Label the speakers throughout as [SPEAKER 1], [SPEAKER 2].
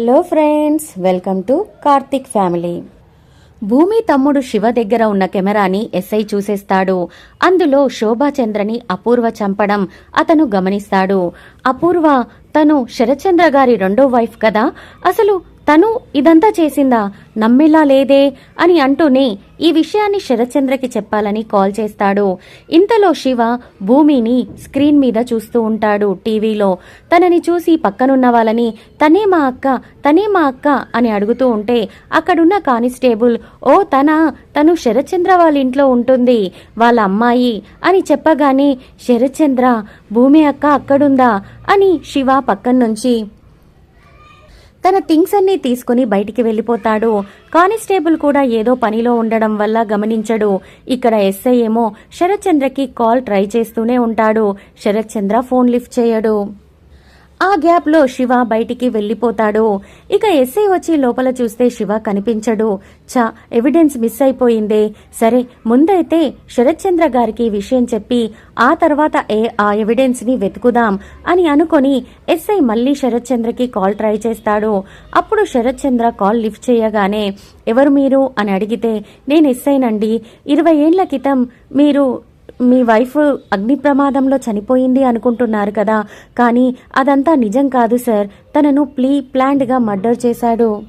[SPEAKER 1] Hello friends welcome to Karthik family Bhumi తమ్ముడు శివ దగ్గర ఉన్న కెమెరాని ఎస్ఐ చూసేస్తాడు. అందులో శోభాచంద్రని అపూర్వ చంపడం అతను గమనిస్తాడు. అపూర్వ తను శరత్చంద్ర గారి రెండో వైఫ్ కదా? అసలు తను ఇదంతా చేసిందా? నమ్మేలా లేదే? అని అంటూనే ఈ విషయాన్ని శరత్చంద్రకి చెప్పాలని కాల్ చేస్తాడు. ఇంతలో శివ భూమిని స్క్రీన్ మీద చూస్తూ ఉంటాడు టీవీలో. తనని చూసి పక్కనున్న వాళ్ళని తనే మా అక్క తనే మా అక్క అని అడుగుతూ ఉంటే అక్కడున్న కానిస్టేబుల్ ఓ తన తను శరత్చంద్ర వాళ్ళ ఇంట్లో ఉంటుంది వాళ్ళ అమ్మాయి అని చెప్పగానే శరత్చంద్ర భూమి అక్క అక్కడుందా? అని శివ పక్కన నుంచి తన థింగ్స్ అన్నీ తీసుకుని బయటికి వెళ్ళిపోతాడు. కానిస్టేబుల్ కూడా ఏదో పనిలో ఉండడం వల్ల గమనించడు. ఇక్కడ ఎస్ఐ ఏమో శరత్చంద్రకి కాల్ ట్రై చేస్తూనే ఉంటాడు. శరత్చంద్ర ఫోన్ లిఫ్ట్ చేయడు. ఆ గ్యాప్లో శివ బయటికి వెళ్ళిపోతాడు. ఇక ఎస్ఐ వచ్చి లోపల చూస్తే శివ కనిపించడు. చా ఎవిడెన్స్ మిస్ అయిపోయిందే. సరే ముందైతే శరత్చంద్ర గారికి విషయం చెప్పి ఆ తర్వాత ఏ ఆ ఎవిడెన్స్ని వెతుకుదాం అని అనుకొని ఎస్ఐ మళ్ళీ శరత్చంద్రకి కాల్ ట్రై చేస్తాడు. అప్పుడు శరత్చంద్ర కాల్ లిఫ్ట్ చేయగానే ఎవరు మీరు? అని అడిగితే నేను ఎస్ఐనండి. ఇరవై ఏండ్ల క్రితం మీరు మీ వైఫ్ అగ్ని ప్రమాదంలో చనిపోయింది అనుకుంటున్నారు కదా. కానీ అదంతా నిజం కాదు సార్. తనను ప్లీ ప్లాండ్గా మర్డర్ చేశాడు.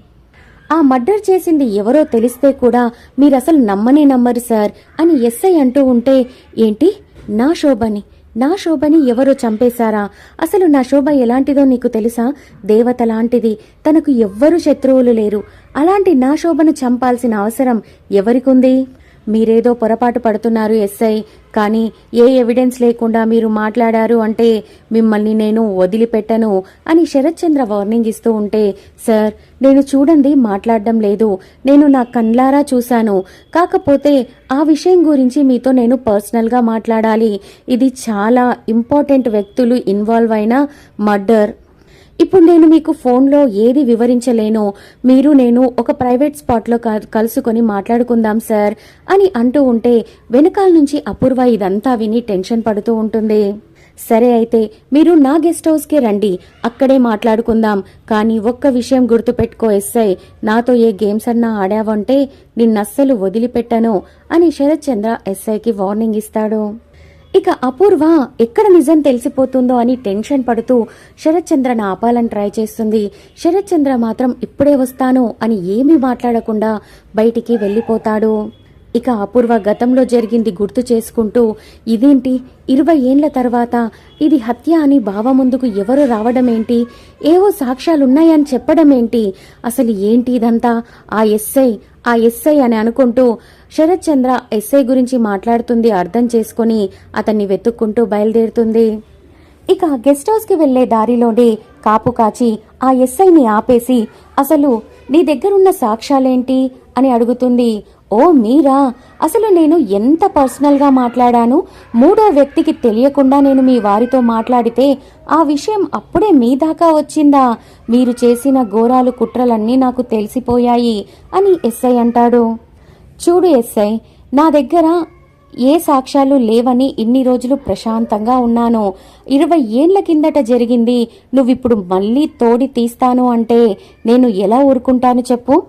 [SPEAKER 1] ఆ మర్డర్ చేసింది ఎవరో తెలిస్తే కూడా మీరసలు నమ్మనే నమ్మరు సార్ అని ఎస్ఐ అంటూ ఉంటే ఏంటి? నా శోభని నా శోభని ఎవరో చంపేశారా? అసలు నా శోభ ఎలాంటిదో నీకు తెలుసా? దేవత లాంటిది. తనకు ఎవ్వరు శత్రువులు లేరు. అలాంటి నా శోభను చంపాల్సిన అవసరం ఎవరికుంది? మీరేదో పొరపాటు పడుతున్నారు ఎస్ఐ. కానీ ఏ ఎవిడెన్స్ లేకుండా మీరు మాట్లాడారు అంటే మిమ్మల్ని నేను వదిలిపెట్టను అని శరత్చంద్ర వార్నింగ్ ఇస్తూ ఉంటే సార్ నేను చూడండి మాట్లాడడం లేదు. నేను నా కండ్లారా చూశాను. కాకపోతే ఆ విషయం గురించి మీతో నేను పర్సనల్గా మాట్లాడాలి. ఇది చాలా ఇంపార్టెంట్ వ్యక్తులు ఇన్వాల్వ్ అయిన మర్డర్. ఇప్పుడు నేను మీకు ఫోన్లో ఏది వివరించలేనో మీరు నేను ఒక ప్రైవేట్ స్పాట్లో క- కలుసుకొని మాట్లాడుకుందాం సార్ అని అంటూ ఉంటే వెనకాల నుంచి అపూర్వ ఇదంతా విని టెన్షన్ పడుతూ ఉంటుంది. సరే అయితే మీరు నా గెస్ట్ హౌస్కి రండి అక్కడే మాట్లాడుకుందాం. కానీ ఒక్క విషయం గుర్తుపెట్టుకో ఎస్ఐ నాతో ఏ గేమ్స్ అన్నా ఆడావంటే నిన్నస్సలు వదిలిపెట్టను అని శరత్ చంద్ర ఎస్ఐకి వార్నింగ్ ఇస్తాడు. ఇక అపూర్వ ఎక్కడ నిజం తెలిసిపోతుందో అని టెన్షన్ పడుతూ శరత్చంద్రను ఆపాలని ట్రై చేస్తుంది. శరత్చంద్ర మాత్రం ఇప్పుడే వస్తాను అని ఏమీ మాట్లాడకుండా బయటికి వెళ్ళిపోతాడు. ఇక అపూర్వ గతంలో జరిగింది గుర్తు చేసుకుంటూ ఇదేంటి? ఇరవై ఏండ్ల తర్వాత ఇది హత్య అని బావ ముందుకు ఎవరు రావడం ఏంటి ఏవో సాక్ష్యాలున్నాయని చెప్పడం ఏంటి అసలు ఏంటి ఇదంతా? ఆ ఎస్ఐ ఆ ఎస్ఐ అని అనుకుంటూ శరత్ చంద్ర ఎస్ఐ గురించి మాట్లాడుతుంది అర్థం చేసుకుని అతన్ని వెతుక్కుంటూ బయలుదేరుతుంది. ఇక గెస్ట్ హౌస్కి వెళ్ళే దారిలోనే కాపు కాచి ఆ ఎస్ఐని ఆపేసి అసలు నీ దగ్గరున్న సాక్ష్యాలేంటి? అని అడుగుతుంది. ఓ మీరా అసలు నేను ఎంత పర్సనల్గా మాట్లాడాను? మూడో వ్యక్తికి తెలియకుండా నేను మీ వారితో మాట్లాడితే ఆ విషయం అప్పుడే మీ దాకా వచ్చిందా? మీరు చేసిన ఘోరాలు కుట్రలన్నీ నాకు తెలిసిపోయాయి అని ఎస్ఐ అంటాడు. చూడు ఎస్ఐ నా దగ్గర ఏ సాక్ష్యాలు లేవని ఇన్ని రోజులు ప్రశాంతంగా ఉన్నాను. ఇరవై ఏండ్ల కిందట జరిగింది. నువ్విప్పుడు మళ్ళీ తోడి తీస్తాను అంటే నేను ఎలా ఊరుకుంటాను చెప్పు?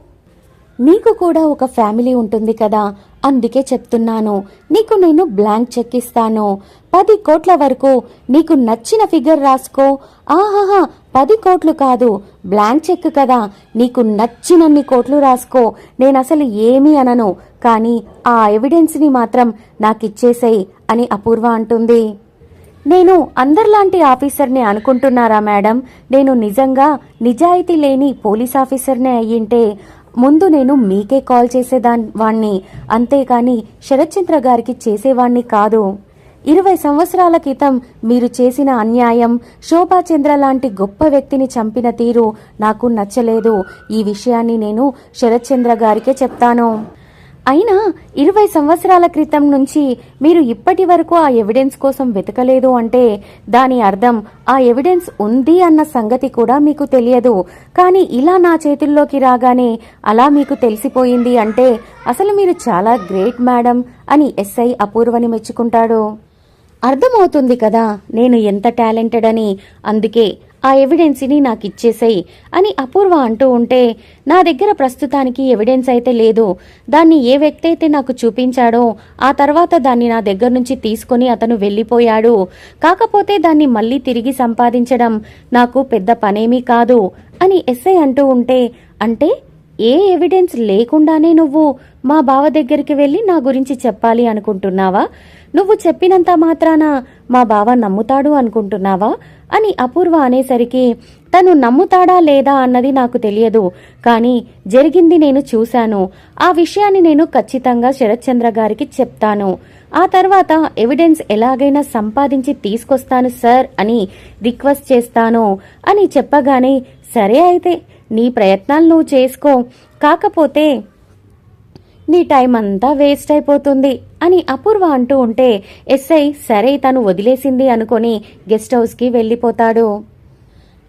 [SPEAKER 1] నీకు కూడా ఒక ఫ్యామిలీ ఉంటుంది కదా? అందుకే చెప్తున్నాను. నీకు నేను బ్లాంక్ చెక్ ఇస్తాను. పది కోట్ల వరకు నీకు నచ్చిన ఫిగర్ రాసుకో. ఆహాహా పది కోట్లు కాదు. బ్లాంక్ చెక్ కదా. నీకు నచ్చినన్ని కోట్లు రాసుకో. నేను అసలు ఏమీ అనను. కానీ ఆ ఎవిడెన్స్ని మాత్రం నాకిచ్చేసేయ్ అని అపూర్వ అంటుంది. నేను అందరిలాంటి ఆఫీసర్ని అనుకుంటున్నారా మేడం? నేను నిజంగా నిజాయితీ లేని పోలీస్ ఆఫీసర్నే అయ్యింటే ముందు నేను మీకే కాల్ చేసేదాన్ వాణ్ణి. అంతేకాని శరత్చంద్ర గారికి చేసేవాణ్ణి కాదు. ఇరవై సంవత్సరాల క్రితం మీరు చేసిన అన్యాయం శోభాచంద్ర లాంటి గొప్ప వ్యక్తిని చంపిన తీరు నాకు నచ్చలేదు. ఈ విషయాన్ని నేను శరత్చంద్ర గారికే చెప్తాను. అయినా ఇరవై సంవత్సరాల క్రితం నుంచి మీరు ఇప్పటి వరకు ఆ ఎవిడెన్స్ కోసం వెతకలేదు అంటే దాని అర్థం ఆ ఎవిడెన్స్ ఉంది అన్న సంగతి కూడా మీకు తెలియదు. కానీ ఇలా నా చేతుల్లోకి రాగానే అలా మీకు తెలిసిపోయింది అంటే అసలు మీరు చాలా గ్రేట్ మేడం అని ఎస్ఐ అపూర్వని మెచ్చుకుంటాడు. అర్థమవుతుంది కదా నేను ఎంత టాలెంటెడ్ అని. అందుకే ఆ ఎవిడెన్స్ని నాకు ఇచ్చేసేయి అని అపూర్వ అంటూ ఉంటే నా దగ్గర ప్రస్తుతానికి ఎవిడెన్స్ అయితే లేదు. దాన్ని ఏ వ్యక్తి అయితే నాకు చూపించాడో ఆ తర్వాత దాన్ని నా దగ్గర నుంచి తీసుకొని అతను వెళ్ళిపోయాడు. కాకపోతే దాన్ని మళ్ళీ తిరిగి సంపాదించడం నాకు పెద్ద పనేమీ కాదు అని ఎస్ఐ అంటూ ఉంటే అంటే ఏ ఎవిడెన్స్ లేకుండానే నువ్వు మా బావ దగ్గరికి వెళ్ళి నా గురించి చెప్పాలి అనుకుంటున్నావా? నువ్వు చెప్పినంత మాత్రాన మా బావ నమ్ముతాడు అనుకుంటున్నావా? అని అపూర్వ అనేసరికి తను నమ్ముతాడా లేదా అన్నది నాకు తెలియదు. కానీ జరిగింది నేను చూశాను. ఆ విషయాన్ని నేను ఖచ్చితంగా శరత్చంద్ర గారికి చెప్తాను. ఆ తర్వాత ఎవిడెన్స్ ఎలాగైనా సంపాదించి తీసుకొస్తాను సార్ అని రిక్వెస్ట్ చేస్తాను అని చెప్పగానే సరే అయితే నీ ప్రయత్నాలు నువ్వు చేసుకో. కాకపోతే నీ టైం అంతా వేస్ట్ అయిపోతుంది అని అపూర్వ అంటూ ఉంటే ఎస్ఐ సరే తను వదిలేసింది అనుకొని గెస్ట్ హౌస్కి వెళ్ళిపోతాడు.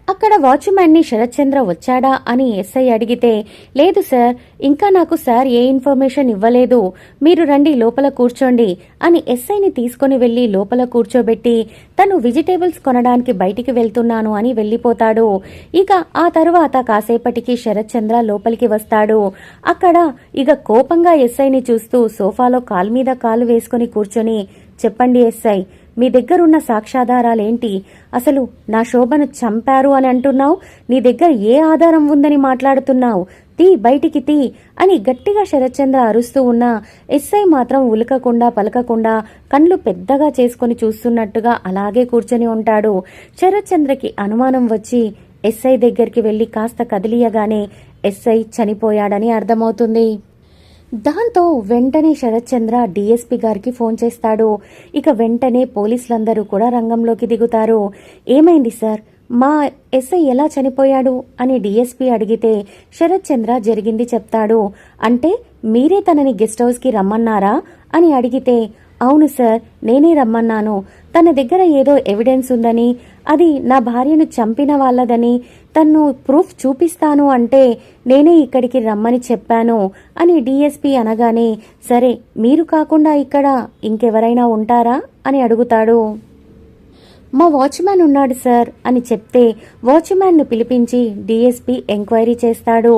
[SPEAKER 1] అక్కడ వాచ్మ్యాన్ని శరత్చంద్ర వచ్చాడా అని ఎస్ఐ అడిగితే లేదు సార్ ఇంకా నాకు సార్ ఏ ఇన్ఫర్మేషన్ ఇవ్వలేదు మీరు రండి లోపల కూర్చోండి అని ఎస్ఐని తీసుకుని వెళ్ళి లోపల కూర్చోబెట్టి తను వెజిటేబుల్స్ కొనడానికి బయటికి వెళ్తున్నాను అని వెళ్ళిపోతాడు. ఇక ఆ తరువాత కాసేపటికి శరత్చంద్ర లోపలికి వస్తాడు. అక్కడ ఇక కోపంగా ఎస్ఐని చూస్తూ సోఫాలో కాలు మీద కాలు వేసుకుని కూర్చొని చెప్పండి ఎస్ఐ మీ దగ్గరున్న సాక్ష్యాధారాలేంటి అసలు నా శోభను చంపారు అని అంటున్నావు? నీ దగ్గర ఏ ఆధారం ఉందని మాట్లాడుతున్నావు? తీ బయటికి తీ అని గట్టిగా శరత్చంద్ర అరుస్తూ ఉన్నా ఎస్ఐ మాత్రం ఉలకకుండా పలకకుండా కండ్లు పెద్దగా చేసుకుని చూస్తున్నట్టుగా అలాగే కూర్చొని ఉంటాడు. శరత్చంద్రకి అనుమానం వచ్చి ఎస్ఐ దగ్గరికి వెళ్ళి కాస్త కదిలియగానే ఎస్ఐ చనిపోయాడని అర్థమవుతుంది. దాంతో వెంటనే శరత్చంద్ర డీఎస్పీ గారికి ఫోన్ చేస్తాడు. ఇక వెంటనే పోలీసులందరూ కూడా రంగంలోకి దిగుతారు. ఏమైంది సార్? మా ఎస్ఐ ఎలా చనిపోయాడు? అని డీఎస్పీ అడిగితే శరత్చంద్ర జరిగింది చెప్తాడు. అంటే మీరే తనని గెస్ట్ హౌస్కి రమ్మన్నారా? అని అడిగితే అవును సార్ నేనే రమ్మన్నాను. తన దగ్గర ఏదో ఎవిడెన్స్ ఉందని అది నా భార్యను చంపిన వాళ్ళదని తన్ను ప్రూఫ్ చూపిస్తాను అంటే నేనే ఇక్కడికి రమ్మని చెప్పాను అని డీఎస్పీ అనగానే సరే మీరు కాకుండా ఇక్కడ ఇంకెవరైనా ఉంటారా? అని అడుగుతాడు. మా వాచ్మ్యాన్ ఉన్నాడు సార్ అని చెప్తే వాచ్మ్యాన్ను పిలిపించి డిఎస్పి ఎంక్వైరీ చేస్తాడు.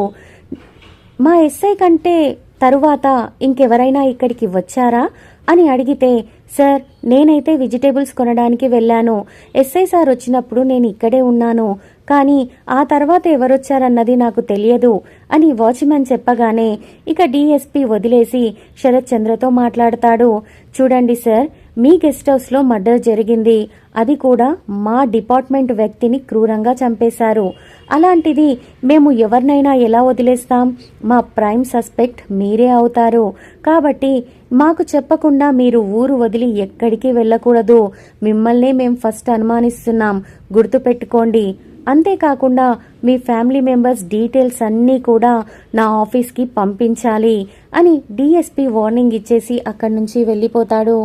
[SPEAKER 1] మా ఎస్ఐ కంటే తరువాత ఇంకెవరైనా ఇక్కడికి వచ్చారా? అని అడిగితే సార్ నేనైతే వెజిటేబుల్స్ కొనడానికి వెళ్ళాను. ఎస్ఐ సార్ వచ్చినప్పుడు నేను ఇక్కడే ఉన్నాను. కానీ ఆ తర్వాత ఎవరొచ్చారన్నది నాకు తెలియదు అని వాచ్మెన్ చెప్పగానే ఇక డిఎస్పి వదిలేసి శరత్ చంద్రతో మాట్లాడతాడు. చూడండి సార్ మీ గెస్ట్ హౌస్లో మర్డర్ జరిగింది. అది కూడా మా డిపార్ట్మెంట్ వ్యక్తిని క్రూరంగా చంపేశారు. అలాంటిది మేము ఎవరినైనా ఎలా వదిలేస్తాం? మా ప్రైమ్ సస్పెక్ట్ మీరే అవుతారు. కాబట్టి మాకు చెప్పకుండా మీరు ఊరు వదిలి ఎక్కడికి వెళ్ళకూడదు. మిమ్మల్నే మేము ఫస్ట్ అనుమానిస్తున్నాం. గుర్తుపెట్టుకోండి. అంతేకాకుండా మీ ఫ్యామిలీ మెంబర్స్ డీటెయిల్స్ అన్నీ కూడా నా ఆఫీస్కి పంపించాలి అని డిఎస్పి వార్నింగ్ ఇచ్చేసి అక్కడి నుంచి వెళ్ళిపోతాడు.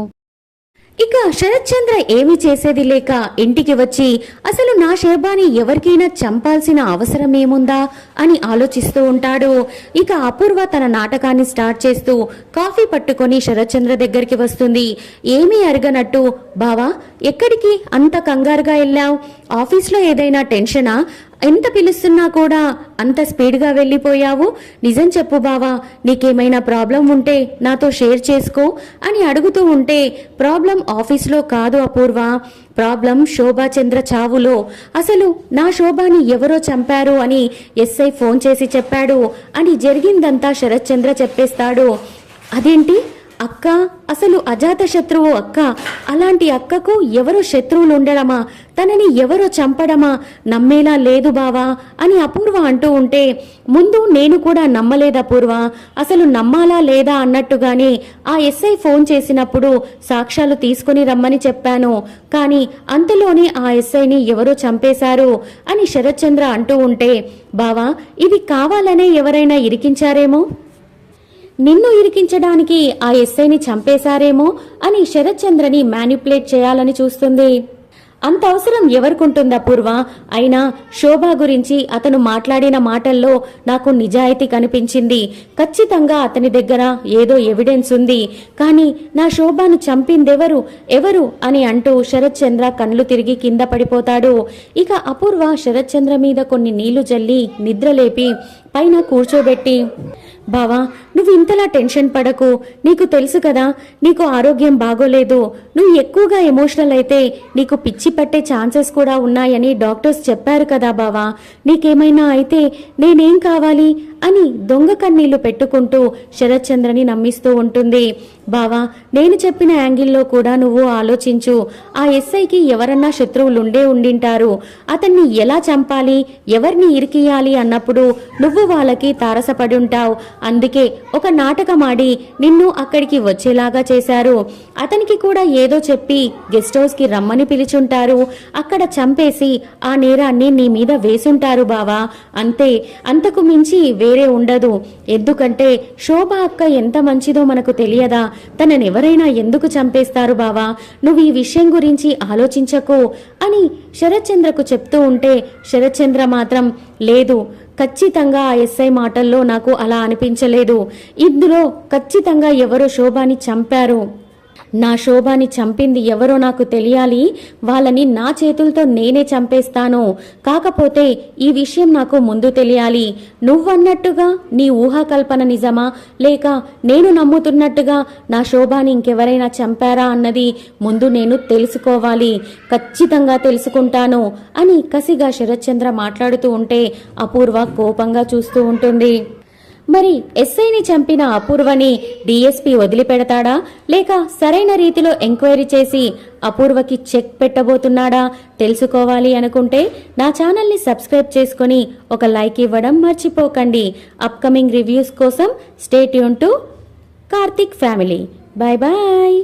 [SPEAKER 1] ఇక శరత్చంద్ర ఏమి చేసేది లేక ఇంటికి వచ్చి అసలు నా షేర్బాని ఎవరికైనా చంపాల్సిన అవసరం ఏముందా? అని ఆలోచిస్తూ ఉంటాడు. ఇక అపూర్వ తన నాటకాన్ని స్టార్ట్ చేస్తూ కాఫీ పట్టుకొని శరత్చంద్ర దగ్గరికి వస్తుంది. ఏమీ అరగనట్టు బావా ఎక్కడికి? అంత కంగారుగా వెళ్ళావు? ఆఫీస్లో ఏదైనా టెన్షనా? ఎంత పిలుస్తున్నా కూడా అంత స్పీడ్గా వెళ్ళిపోయావు. నిజం చెప్పు బావా నీకేమైనా ప్రాబ్లం ఉంటే నాతో షేర్ చేసుకో అని అడుగుతూ ఉంటే ప్రాబ్లం ఆఫీస్లో కాదు అపూర్వ. ప్రాబ్లం శోభాచంద్ర చావులో. అసలు నా శోభాని ఎవరో చంపారు అని ఎస్ఐ ఫోన్ చేసి చెప్పాడు. అని జరిగిందంతా శరత్చంద్ర చెప్పేస్తాడు. అదేంటి? అక్క అసలు అజాత శత్రువు అక్క. అలాంటి అక్కకు ఎవరో శత్రువులు ఉండడమా తనని ఎవరో చంపడమా? నమ్మేలా లేదు బావా అని అపూర్వ అంటూ ఉంటే ముందు నేను కూడా నమ్మలేదు అపూర్వ అసలు నమ్మాలా లేదా అన్నట్టుగానే ఆ ఎస్ఐ ఫోన్ చేసినప్పుడు సాక్ష్యాలు తీసుకుని రమ్మని చెప్పాను. కానీ అంతలోనే ఆ ఎస్ఐని ఎవరో చంపేశారు అని శరత్చంద్ర అంటూ ఉంటే బావా ఇది కావాలనే ఎవరైనా ఇరికించారేమో? నిన్ను ఇరికించడానికి ఆ ఎస్ఐని చంపేశారేమో అని శరత్చంద్రని మ్యానిపులేట్ చేయాలని చూస్తుంది. అంత అవసరం ఎవరికుంటుందా పూర్వ? అయినా శోభ గురించి అతను మాట్లాడిన మాటల్లో నాకు నిజాయితీ కనిపించింది. ఖచ్చితంగా అతని దగ్గర ఏదో ఎవిడెన్స్ ఉంది. కానీ నా శోభను చంపిందెవరు? ఎవరు? అని అంటూ శరత్చంద్ర కళ్ళు తిరిగి కింద పడిపోతాడు. ఇక అపూర్వ శరత్చంద్ర మీద కొన్ని నీళ్ళు జల్లి నిద్రలేపి పైన కూర్చోబెట్టి బావా నువ్వు ఇంతలా టెన్షన్ పడకు. నీకు తెలుసు కదా నీకు ఆరోగ్యం బాగోలేదు. నువ్వు ఎక్కువగా ఎమోషనల్ అయితే నీకు పిచ్చి పట్టే ఛాన్సెస్ కూడా ఉన్నాయని డాక్టర్స్ చెప్పారు కదా బావా. నీకేమైనా అయితే నేనేం కావాలి? అని దొంగ కన్నీళ్ళు పెట్టుకుంటూ శరత్చంద్రని నమ్మిస్తూ ఉంటుంది. బావా నేను చెప్పిన యాంగిల్లో కూడా నువ్వు ఆలోచించు. ఆ ఎస్ఐకి ఎవరన్నా శత్రువులుండే ఉండింటారు. అతన్ని ఎలా చంపాలి? ఎవరిని ఇరికియాలి అన్నప్పుడు నువ్వు వాళ్ళకి తారసపడి ఉంటావు అందుకే ఒక నాటకమాడి నిన్ను అక్కడికి వచ్చేలాగా చేశారు. అతనికి కూడా ఏదో చెప్పి గెస్ట్ హౌస్కి రమ్మని పిలిచుంటారు. అక్కడ చంపేసి ఆ నేరాన్ని నీ మీద వేసుంటారు బావా. అంతే అంతకు మించి వేరే ఉండదు. ఎందుకంటే శోభ అక్క ఎంత మంచిదో మనకు తెలియదా? తననెవరైనా ఎందుకు చంపేస్తారు బావా? నువ్వు ఈ విషయం గురించి ఆలోచించకు అని శరత్చంద్రకు చెప్తూ ఉంటే శరత్చంద్ర మాత్రం లేదు ఖచ్చితంగా ఆ ఎస్ఐ మాటల్లో నాకు అలా అనిపించలేదు. ఇందులో ఖచ్చితంగా ఎవరో శోభాని చంపారు. నా శోభాని చంపింది ఎవరో నాకు తెలియాలి. వాళ్ళని నా చేతులతో నేనే చంపేస్తాను. కాకపోతే ఈ విషయం నాకు ముందు తెలియాలి. నువ్వన్నట్టుగా నీ ఊహాకల్పన నిజమా? లేక నేను నమ్ముతున్నట్టుగా నా శోభాని ఇంకెవరైనా చంపారా అన్నది ముందు నేను తెలుసుకోవాలి. ఖచ్చితంగా తెలుసుకుంటాను అని కసిగా శరత్చంద్ర మాట్లాడుతూ ఉంటే అపూర్వ కోపంగా చూస్తూ ఉంటుంది. మరి ఎస్ఐని చంపిన అపూర్వని డిఎస్పీ వదిలిపెడతాడా? లేక సరైన రీతిలో ఎంక్వైరీ చేసి అపూర్వకి చెక్ పెట్టబోతున్నాడా? తెలుసుకోవాలి అనుకుంటే నా ఛానల్ని సబ్స్క్రైబ్ చేసుకొని ఒక లైక్ ఇవ్వడం మర్చిపోకండి. అప్కమింగ్ రివ్యూస్ కోసం stay Yoon to Karthik family. Bye bye